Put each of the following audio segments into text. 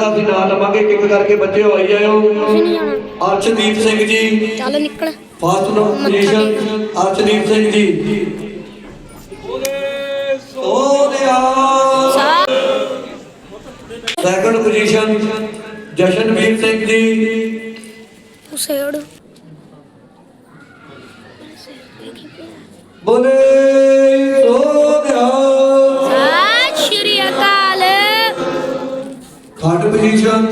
ਦਾ ਅਸੀਂ ਨਾਮ ਲਵਾਂਗੇ ਇੱਕ ਕਰਕੇ ਬੱਚੇ ਹੋਈ ਜਾਇਓ ਅਰਸ਼ਦੀਪ ਸਿੰਘ ਜੀ। ਚੱਲ ਨਿਕਲ। ਫਸਟ ਪੋਜੀਸ਼ਨ ਅਰਸ਼ਦੀਪ ਸਿੰਘ ਜੀ। ਸਾ ਸੈਕੰਡ ਪੋਜੀਸ਼ਨ ਜਸ਼ਨਵੀਰ ਸਿੰਘ ਜੀ। ਉਸੇੜ ਬੋਲੇ ਸੋਨਿਆ ਪੋਜੀਸ਼ਨ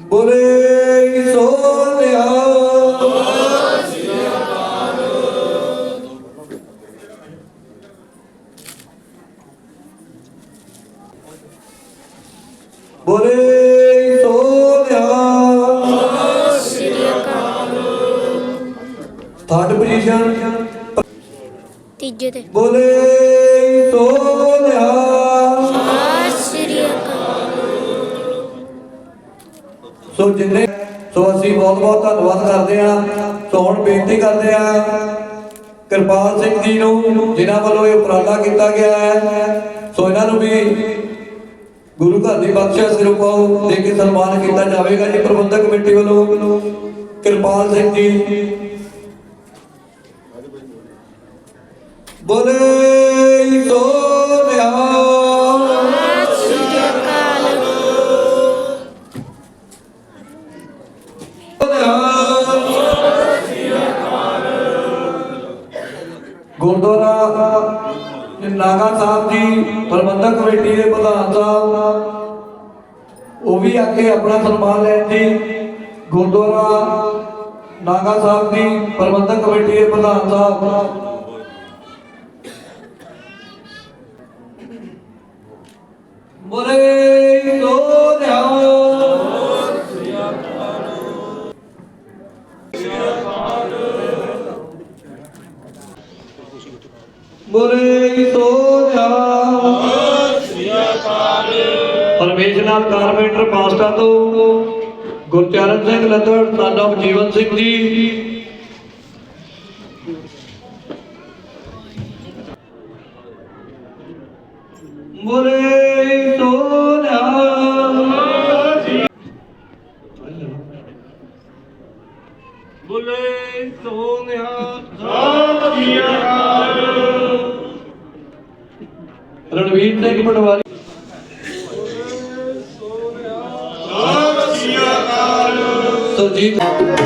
ਬੋਲੇ ਸੋਨਿਆ ਬੋਲੇ ਸੋਨਿਆ ਥਰਡ ਪੋਜੀਸ਼ਨ ਤੀਜੇ ਤੇ। ਬੋਲੇ ਸੋਨਿਆ ਸੋ ਜਿੰਨੇ ਸੋ ਅਸੀਂ ਬਹੁਤ ਬਹੁਤ ਧੰਨਵਾਦ ਕਰਦੇ ਹਾਂ। ਸੋ ਹੁਣ ਬੇਨਤੀ ਕਰਦੇ ਹਾਂ ਕਿਰਪਾਲ ਸਿੰਘ ਜੀ ਨੂੰ, ਜਿਨ੍ਹਾਂ ਵੱਲੋਂ ਇਹ ਉਪਰਾਲਾ ਕੀਤਾ ਗਿਆ ਹੈ। ਸੋ ਇਹਨਾਂ ਨੂੰ ਵੀ ਗੁਰੂ ਘਰ ਦੀ ਬਖਸ਼ਿਸ਼ ਸਰੂਪਾਉ ਦੇ ਕੇ ਸਨਮਾਨ ਕੀਤਾ ਜਾਵੇਗਾ ਜੀ ਪ੍ਰਬੰਧਕ ਕਮੇਟੀ ਵੱਲੋਂ। ਕਿਰਪਾਲ ਸਿੰਘ ਜੀ। ਬੋਲੇ ਸੋਨਿਆ ਗੁਰਦੁਆਰਾ ਨਾਗਾ ਸਾਹਿਬ ਜੀ, ਪ੍ਰਬੰਧਕ ਕਮੇਟੀ ਦੇ ਪ੍ਰਧਾਨ ਸਾਹਿਬ, ਉਹ ਵੀ ਆ ਕੇ ਆਪਣਾ ਸਨਮਾਨ ਲੈਣ ਜੀ। ਗੁਰਦੁਆਰਾ ਨਾਗਾ ਸਾਹਿਬ ਦੀ ਪ੍ਰਬੰਧਕ ਕਮੇਟੀ ਦੇ ਪ੍ਰਧਾਨ ਸਾਹਿਬ। ਬੋਲੇ ਸੋਨਿਆ ਬੋਲੇ ਸੋਨਿਆ ਪਰਮੇਸ਼ ਨਾਲ ਕਾਰਪੈਂਟਰ ਪਾਸਟਾ ਤੋਂ ਗੁਰਚਰਨ ਸਿੰਘ ਲੱਦੜ, son ਜੀਵਨ ਸਿੰਘ ਜੀ। ਬੋਲੇ ਸੋਨਿਆ ਬੋਲੇ ਸੋਨਿਆ ਰਣਵੀਰ ਸਿੰਘ ਪਟਵਾਰੀ। ਸਰਜੀਤ।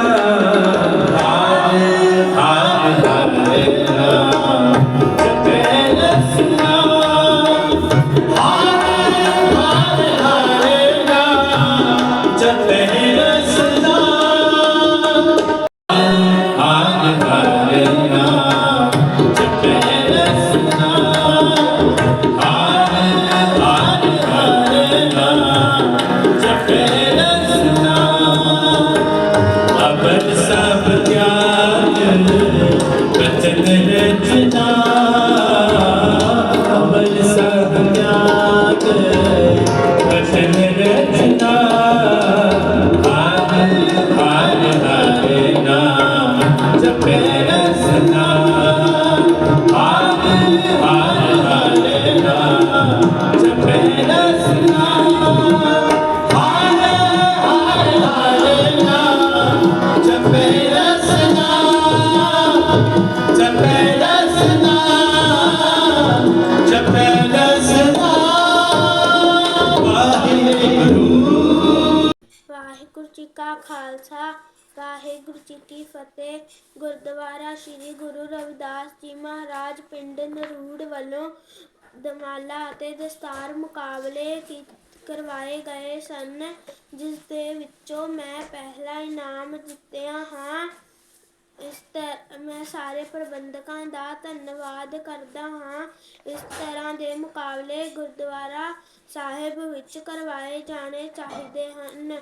ਵਾਹਿਗੁਰੂ ਖਾਲਸਾ, ਵਾਹਿਗੁਰੂ ਜੀ ਕੀ ਫਤਿਹ। ਗੁਰਦੁਆਰਾ ਸ੍ਰੀ ਗੁਰੂ ਰਵਿਦਾਸ ਜੀ ਮਹਾਰਾਜ ਪਿੰਡ ਨਰੂੜ ਵੱਲੋਂ ਦਮਾਲਾ ਅਤੇ ਦਸਤਾਰ ਮੁਕਾਬਲੇ ਕੀ- ਕਰਵਾਏ ਗਏ ਸਨ, ਜਿਸ ਦੇ ਵਿੱਚੋਂ ਮੈਂ ਪਹਿਲਾ ਇਨਾਮ ਜਿੱਤਿਆ ਹਾਂ। ਇਸ ਤਰ੍ਹਾਂ ਮੈਂ ਸਾਰੇ ਪ੍ਰਬੰਧਕਾਂ ਦਾ ਧੰਨਵਾਦ ਕਰਦਾ ਹਾਂ। ਇਸ ਤਰ੍ਹਾਂ ਦੇ ਮੁਕਾਬਲੇ ਗੁਰਦੁਆਰਾ ਸਾਹਿਬ ਵਿੱਚ ਕਰਵਾਏ ਜਾਣੇ ਚਾਹੀਦੇ ਹਨ।